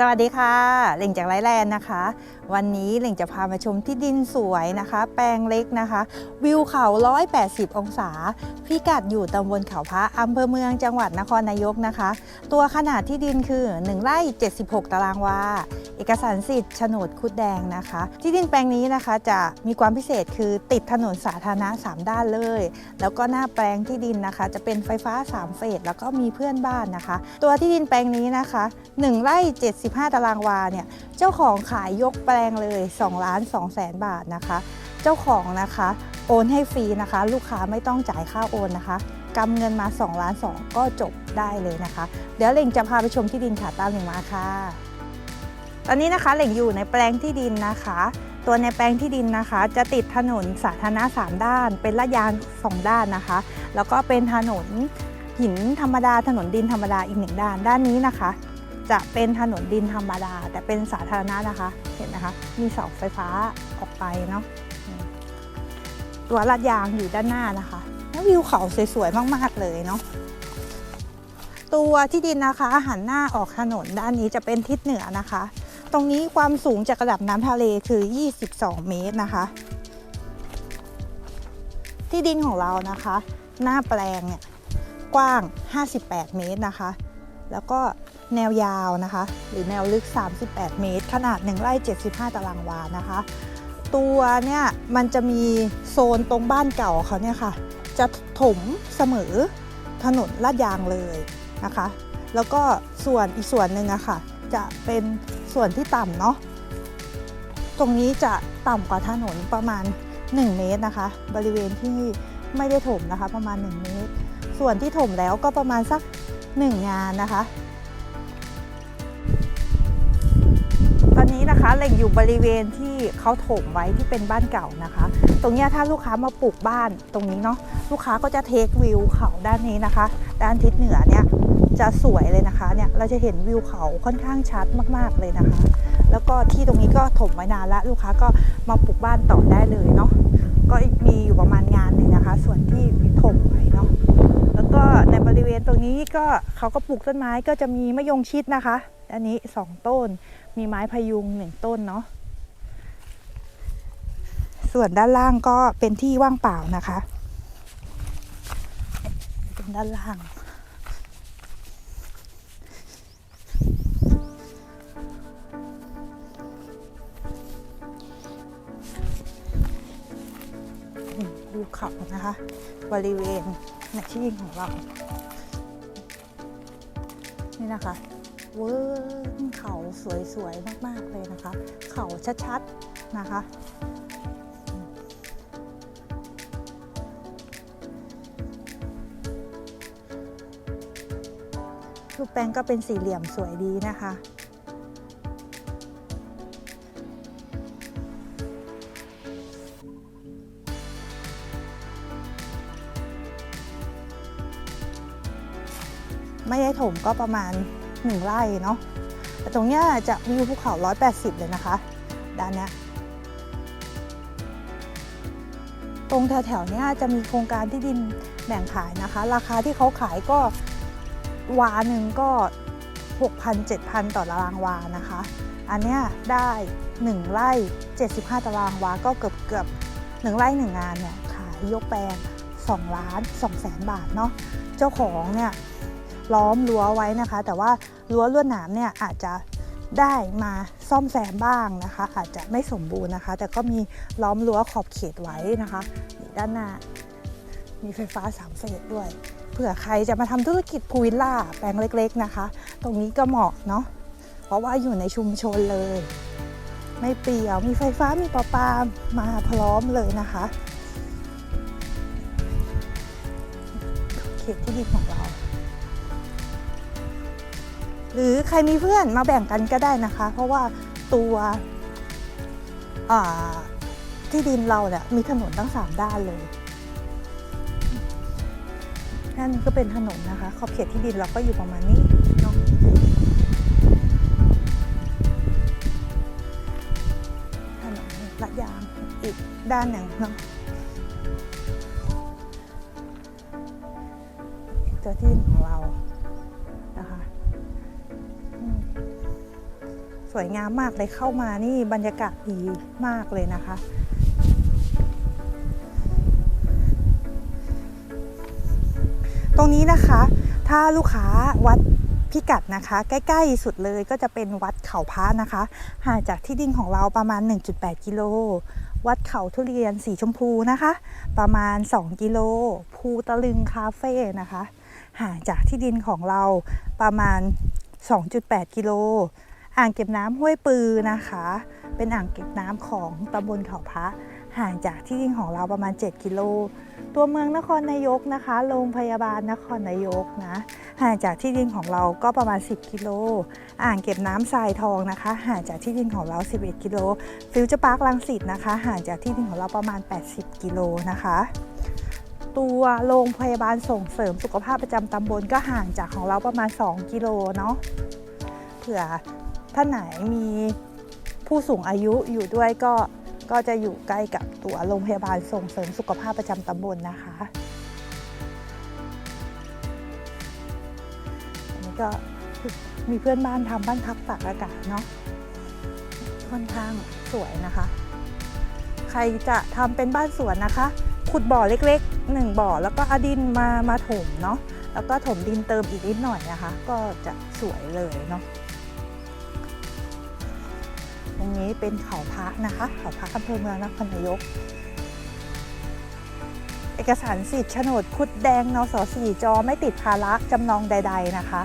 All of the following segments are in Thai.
สวัสดีค่ะเหล่งจากไลแลนด์นะคะ วันนี้เหล่งจะพามาชมที่ดินสวยนะคะ แปลงเล็กนะคะ วิวเขา 180 องศา พิกัดอยู่ตำบลเขาพระอำเภอเมืองจังหวัดนครนายกนะคะ ตัวขนาดที่ดินคือ 1 ไร่ 76 ตารางวา เอกสารสิทธิ์โฉนดคุดแดงนะคะ ที่ดินแปลงนี้นะคะจะมีความพิเศษคือติดถนนสาธารณะ 3 ด้านเลย แล้วก็หน้าแปลงที่ดินนะคะ จะเป็นไฟฟ้า 3 เฟสแล้วก็มีเพื่อนบ้านนะคะ ตัวที่ดินแปลงนี้นะคะ 1 ไร่75 ตารางวาเนี่ย เจ้าของขายยกแปลงเลย2ล้าน2แสนบาทนะคะ เจ้าของนะคะโอนให้ฟรีนะคะ ลูกค้าไม่ต้องจ่ายค่าโอนนะคะกำเงินมา2ล้าน2ก็จบได้เลยนะคะ เดี๋ยวเล่งจะพาไปชมที่ดินค่ะตามเล่งมาค่ะ ตอนนี้นะคะเล่งอยู่ในแปลงที่ดินนะคะ ตัวในแปลงที่ดินนะคะ จะติดถนนสาธารณะ3ด้าน เป็นลาดยางสองด้านนะคะ แล้วก็เป็นถนนหินธรรมดาถนนดินธรรมดาอีกหนึ่งด้านด้านนี้นะคะ จะเป็นถนนดินธรรมดา แต่เป็นสาธารณะนะคะ เห็นนะคะ มีเสาไฟฟ้าออกไปเนาะตัวลาดยางอยู่ด้านหน้านะคะแล้ววิวเขาสวยๆมากๆเลยเนาะตัวที่ดินนะคะหันหน้าออกถนนด้านนี้จะเป็นทิศเหนือนะคะ ตรงนี้ความสูงจากระดับน้ำทะเลคือ 22 เมตรนะคะ ที่ดินของเรานะคะ หน้าแปลงเนี่ยกว้าง 58 เมตรนะคะ แล้วก็ แนวยาวนะคะ หรือแนวลึก 38 เมตร ขนาด 1 ไร่ 75 ตารางวานะคะ ตัวเนี่ยมันจะมีโซนตรงบ้านเก่าเขาเนี่ยค่ะ จะถมเสมอถนนลาดยางเลยนะคะ แล้วก็ส่วนอีกส่วนหนึ่งอะค่ะ จะเป็นส่วนที่ต่ำเนาะตรงนี้จะต่ำกว่าถนนประมาณ 1 เมตรนะคะ บริเวณที่ไม่ได้ถมนะคะ ประมาณ 1 เมตร ส่วนที่ถมแล้วก็ประมาณสัก 1 งานนะคะ นะคะเหล่งอยู่บริเวณที่เขาถมไว้ที่เป็นบ้านเก่านะคะ ตรงนี้ถ้าลูกค้ามาปลูกบ้านตรงนี้เนาะลูกค้าก็จะเทควิวเขาด้านนี้นะคะ ด้านทิศเหนือเนี่ยจะสวยเลยนะคะเนี่ยเราจะเห็นวิวเขาค่อนข้างชัดมากๆเลยนะคะ แล้วก็ที่ตรงนี้ก็ถมไว้นานล้วลูกค้าก็มาปลูกบ้านต่อได้เลยเนาะก็มีอยู่ประมาณงานหนึ่งนะคะ ส่วนที่ถมไว้เนาะแล้วก็ในบริเวณตรงนี้ก็เขาก็ปลูกต้นไม้ก็จะมีมะยงชิดนะคะ อันนี้สองต้น มีไม้พยุงหนึ่งต้นเนาะส่วนด้านล่างก็เป็นที่ว่างเปล่านะคะเป็นด้านล่างดูเขานะคะ บริเวณในที่ดินของเรา นี่นะคะ เวิร์นเขาสวยๆ มากๆเลยนะคะ เขาชัดๆ นะคะ รูปแป้งก็เป็นสี่เหลี่ยมสวยดีนะคะไม่ได้ถมก็ประมาณ 1ไร่เนาะแต่ตรงเนี้ยจะวิวภูเขา 180 เลยนะคะ ด้านเนี้ยตรงแถวๆเนี้ยจะมีโครงการที่ดินแบ่งขายนะคะ ราคาที่เขาขายก็วาหนึ่งก็ 6,000 7,000 ต่อตารางวานะคะ อันเนี้ยได้ 1 ไร่ 75 ตารางวา ก็เกือบเกือบ1ไร่1งานเนี่ยขายยกแปลง 2 ล้าน2แสนบาทเนาะ เจ้าของเนี่ย ล้อมรั้วไว้นะคะ แต่ว่ารั้วลวดหนามเนี่ยอาจจะได้มาซ่อมแซมบ้างนะคะ อาจจะไม่สมบูรณ์นะคะ แต่ก็มีล้อมรั้วขอบเขตไว้นะคะด้านหน้า มีไฟฟ้าสามเฟสด้วยเผื่อใครจะมาทำธุรกิจพูลวิลล่าแปลงเล็กๆนะคะ ตรงนี้ก็เหมาะเนาะเพราะว่าอยู่ในชุมชนเลย ไม่เปลี่ยวมีไฟฟ้ามีประปามาพร้อมเลยนะคะเขตที่ดินของเรา หรือใครมีเพื่อนมาแบ่งกันก็ได้นะคะ เพราะว่าตัวที่ดินเราเนี่ยมีถนนทั้งสามด้านเลยนั่นก็เป็นถนนนะคะ ขอบเขตที่ดินเราก็อยู่ประมาณนี้เนาะถนนลาดยางอีกด้านหนึ่งเนาะตัวที่ดินของเรานะคะ วยงามมากเลยเข้ามานี่บรรยากาศดีมากเลยนะคะ ตรงนี้นะคะ ถ้าลูกค้าวัดพิกัดนะคะ ใกล้ ๆ สุดเลยก็จะเป็นวัดเขาพระนะคะห่างจากที่ดินของเราประมาณ 1.8 กิโล วัดเขาทุเรียนสีชมพูนะคะ ประมาณ 2 กิโล ภูตะลึงคาเฟ่นะคะ ห่างจากที่ดินของเราประมาณ 2.8 กิโล อ่างเก็บน้ำห้วยปือนะคะ เป็นอ่างเก็บน้ำของตำบลเขาพระ ห่างจากที่ดินของเราประมาณ 7 กิโล ตัวเมืองนครนายกนะคะ โรงพยาบาลนครนายกนะ ห่างจากที่ดินของเราก็ประมาณ 10 กิโล อ่างเก็บน้ำทรายทองนะคะ ห่างจากที่ดินของเรา 11 กิโล ฟิวเจอร์พาร์คลังสิตนะคะ ห่างจากที่ดินของเราประมาณ 80 กิโลนะคะตัวโรงพยาบาลส่งเสริมสุขภาพประจำตำบลก็ห่างจากของเราประมาณ 2 กิโลเนาะเผื่อ ท่าไหนมีผู้สูงอายุอยู่ด้วยก็ก็จะอยู่ใกล้กับตัวโรงพยาบาลส่งเสริมสุขภาพประจำตำบลนะคะอันนี้ก็มีเพื่อนบ้านทำบ้านพักตากอากาศเนาะค่อนข้างสวยนะคะ ใครจะทำเป็นบ้านสวนนะคะ ขุดบ่อเล็กๆหนึ่งบ่อแล้วก็อดินมามาถมเนาะแล้วก็ถมดินเติมอีกนิดหน่อยนะคะ ก็จะสวยเลยเนาะ ตรงนี้เป็นเขาพระนะคะ เขาพระอำเภอเมืองนครนายก เอกสารสิทธิ์โฉนดคุดแดงนสสี่จอไม่ติดภาระจำนองใด ๆนะคะ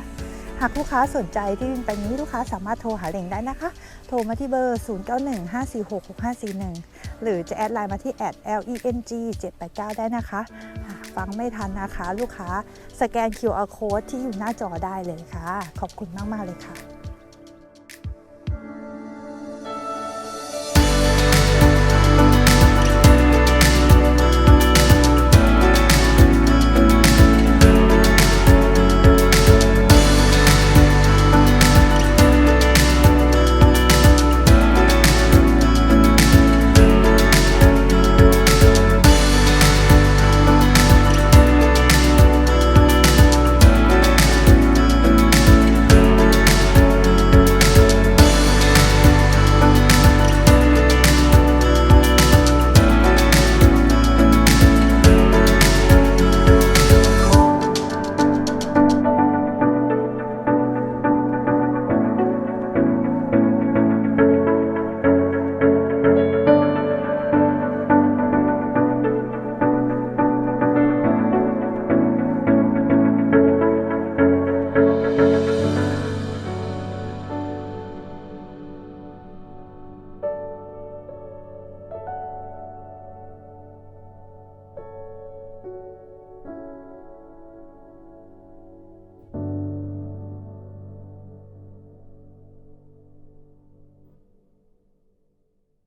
หากลูกค้าสนใจที่ดินแปลงนี้ลูกค้าสามารถโทรหาเหล่งได้นะคะ โทรมาที่เบอร์ 0915466541 หรือจะแอดไลน์มาที่แอด leng 789ได้นะคะฟังไม่ทันนะคะ ลูกค้าสแกน QR code ที่อยู่หน้าจอได้เลยค่ะ ขอบคุณมาก ๆ เลยค่ะ